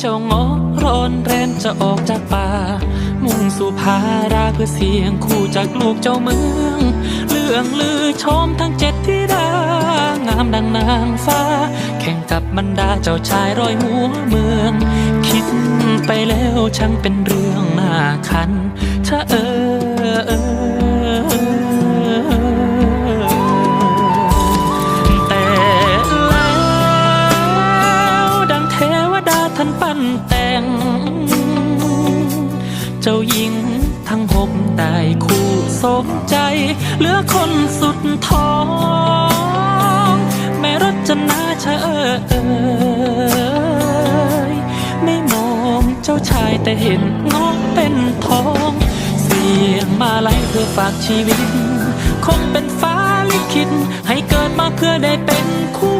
เจ้างอร้อนแรนจะออกจากป่า มุ่งสู่พาราเพื่อเสียงคู่จากลูกเจ้าเมืองเรื่องลือชมทั้งเจ็ดที่ดางามดังนางฟ้า แข่งกับบรรดาเจ้าชายร้อยหัวเมือง คิดไปแล้วช่างเป็นเรื่องน่าคันชะเออเออ ท่านปั้นแต่ง เจ้าหญิงทั้งหกได้คู่สมใจ เหลือคนสุดท้อง แม่รจนาชะเออเอยไม่มองเจ้าชายแต่เห็นงอกเป็นทอง เสียงมาไล่เพื่อฝากชีวิต คงเป็นฟ้าลิขิตให้เกิดมาเพื่อได้เป็นคู่